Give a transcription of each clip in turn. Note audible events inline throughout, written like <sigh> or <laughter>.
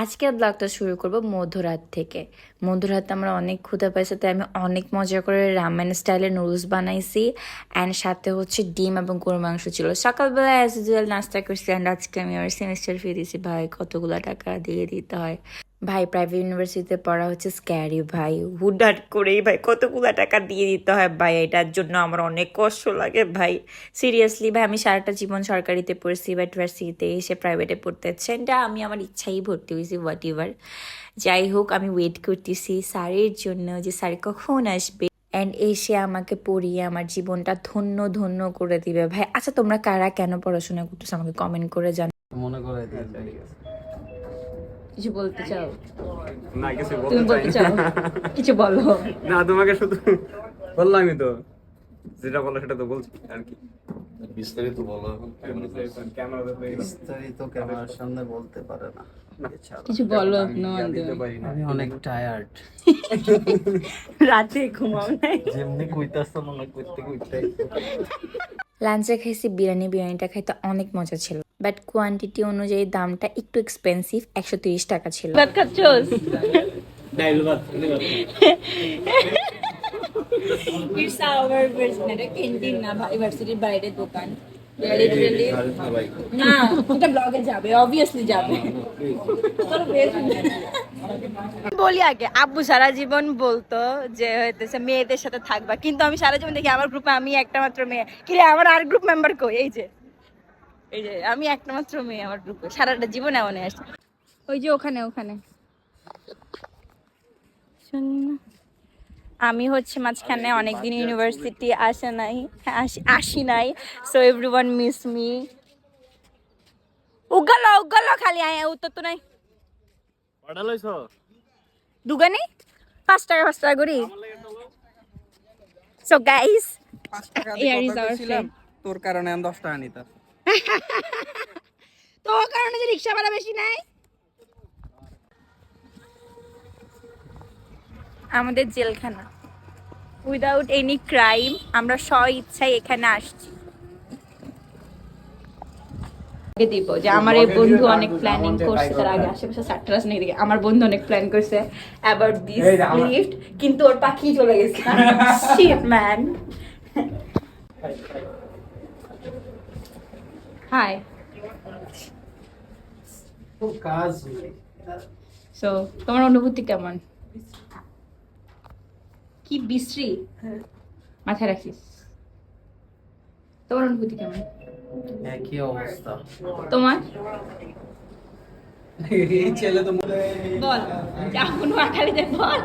আজকের ব্লগটা শুরু করব মধ্যরাত থেকে। মধ্যরাত আমরা অনেক ক্ষুদে পাইছি তাই আমি অনেক মজা করে রামেন স্টাইলে নুডলস বানাইছি। অ্যান্ড সাথে হচ্ছে ডিম এবং গরু মাংস ছিল। সকালবেলা অ্যাজ ইউজুয়াল নাস্তা করছি অ্যান্ড আজকে আমি আমার সেমিস্টার ফি দিয়েছি। ভাই, কতগুলো টাকা দিয়ে দিতে হয়। ভাই প্রাইভেট ইউনিভার্সিটিতে পড়া হচ্ছে স্ক্যারি ভাই। হুডাট করেই ভাই, কতগুলো টাকা দিয়ে দিতে হয় ভাই, এটার জন্য আমার অনেক কষ্ট লাগে ভাই। সিরিয়াসলি ভাই, আমি সারাটা জীবন সরকারিতে পড়ছি বাট ইউনিভার্সিটিতে এসে প্রাইভেটে পড়তে হচ্ছে। এটা আমি আমার ইচ্ছাই ভর্তি হয়েছি হোয়াট এভার যাই হোক, আমি ওয়েট করতেছি স্যারের জন্য যে স্যার কখন আসবে। অ্যান্ড এসে আমাকে পড়িয়ে আমার জীবনটা ধন্য ধন্য করে দিবে ভাই। আচ্ছা তোমরা কারা কেন পড়াশোনা করতেছো আমাকে কমেন্ট করে জানো মনে করে কিছু বলতে চাও? না কিছু তুমি বলতে চাও? কিছু বলো। না তোমাকে শুধু বললামই তো। যেটা বলো সেটা তো বলছি আর কি। বিস্তারিত বলো। বিস্তারিত ক্যামেরার সামনে বলতে পারে না। কিছু বলো আমি অনেক টায়ার্ড রাতে ঘুমাও নাই। যেমনি কইতাছ মনে করতে কইতে লাঞ্চে খাইছি বিরিয়ানি বিরিয়ানিটা খাইতে অনেক মজা ছিল। বাট কোয়ান্টিটি অনুযায়ী দামটা একটু এক্সপেন্সিভ একশো তিরিশ টাকা ছিল। It's our ক্যান্টিন না ইউনিভার্সিটির বাইরের দোকান। না এটা ব্লগে যাবে অবভিয়াসলি যাবে। বলি আগে আব্বু সারা জীবন বলতো যে হইতেছে মেয়েদের সাথে থাকবা। কিন্তু আমি সারা জীবন দেখি আমার গ্রুপে আমি একটা মাত্র মেয়ে। কিরে আমার আর গ্রুপ মেম্বার কই? এই যে। এই যে আমি একটা মাত্র মেয়ে আমার গ্রুপে সারাটা জীবন এমন আসছে ওই যে ওখানে ওখানে। শোন না। আমি হচ্ছে মাঝখানে অনেকদিন ইউনিভার্সিটি আসে নাই। আসি- আসি নাই। So everyone miss me উগাল উগাল খালি। আয় উত্তর তো নাই। দুগানি? পাঁচ টাকা পাঁচ টাকা করি। So guys. তোর কারণে আমি দশ টাকা নিতাম। <laughs> তো কারণে যে রিক্সা ভাড়া বেশি নাই? আমাদের জেলখানা। উইদাউট এনি ক্রাইম আমরা স্ব ইচ্ছায় এখানে আসছি। দিব যে আমার এই বন্ধু অনেক প্ল্যানিং করছে তার আগে আশেপাশে সাট্রাস নেই দিকে আমার বন্ধু অনেক প্ল্যান করছে অ্যাবাউট দিস লিফট কিন্তু ওর পাখি চলে গেছে। <laughs> শিট ম্যান কাজ সো তোমার অনুভূতি কেমন? কি বিশ্রী? মাথায় রাখিস। তোমার অনুভূতি কেমন? একই অবস্থা। তোমার? এই ছেলে তো বল। এখন নোয়াখালীতে বল।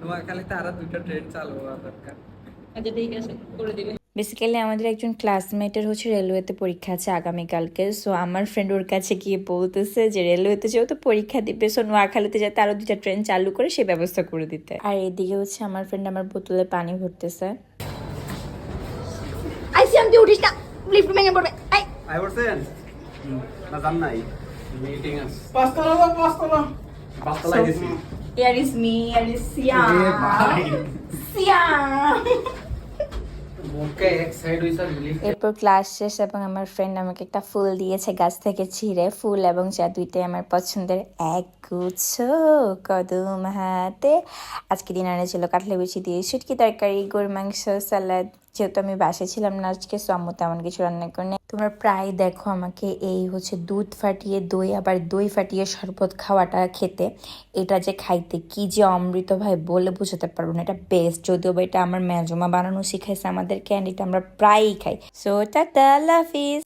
নোয়াখালীতে আরও দুইটা ট্রেন চালু হওয়া দরকার। আচ্ছা ঠিক আছে। করে দিবে। বেসিক্যালি আমাদের একজন ক্লাসমেটের হচ্ছে রেলওয়েতে পরীক্ষা আছে আগামীকালকে। সো আমার ফ্রেন্ড ওর কাছে গিয়ে বলতেছে যে রেলওয়েতে যেহেতু পরীক্ষা দিবে সো নোয়াখালীতে যাতে আরও দুটা ট্রেন চালু করে সে ব্যবস্থা করে দিতে। আর এদিকে হচ্ছে আমার ফ্রেন্ড আমার বোতলে পানি ভরতেছে। আইসি আমি উঠিস না লিফট ভেঙে পড়বে। আই আই বলছেন? না জান নাই। মিটিং আছে। পাঁচতলা পাঁচতলা। পাঁচতলা গেছি। Here is me, here is Siam. Siam. এরপর ক্লাস শেষ এবং আমার ফ্রেন্ড আমাকে একটা ফুল দিয়েছে, গাছ থেকে ছিঁড়ে ফুল এবং চা দুইটাই আমার পছন্দের এক গুচ্ছ কদম হাতে। আজকে ডিনারে ছিল কাটলে বেশি দিয়ে শুটকি তরকারি গরু মাংস স্যালাড যেহেতু আমি বাসে ছিলাম না, আজকে সো আম্মু তেমন কিছু রান্না করে তোমরা প্রায় দেখো আমাকে এই হচ্ছে দুধ ফাটিয়ে, দই, আবার দই ফাটিয়ে শরবত খাওয়াটা খেতে। এটা যে খাইতে, কি যে অমৃত ভাই বলে বোঝাতে পারব না, এটা বেস্ট যদিও বা এটা আমার মেজমা বানানো শিখাইছে আমাদের ক্যান্ডিটা আমরা প্রায়ই খাই। সো টাটা হাফিজ।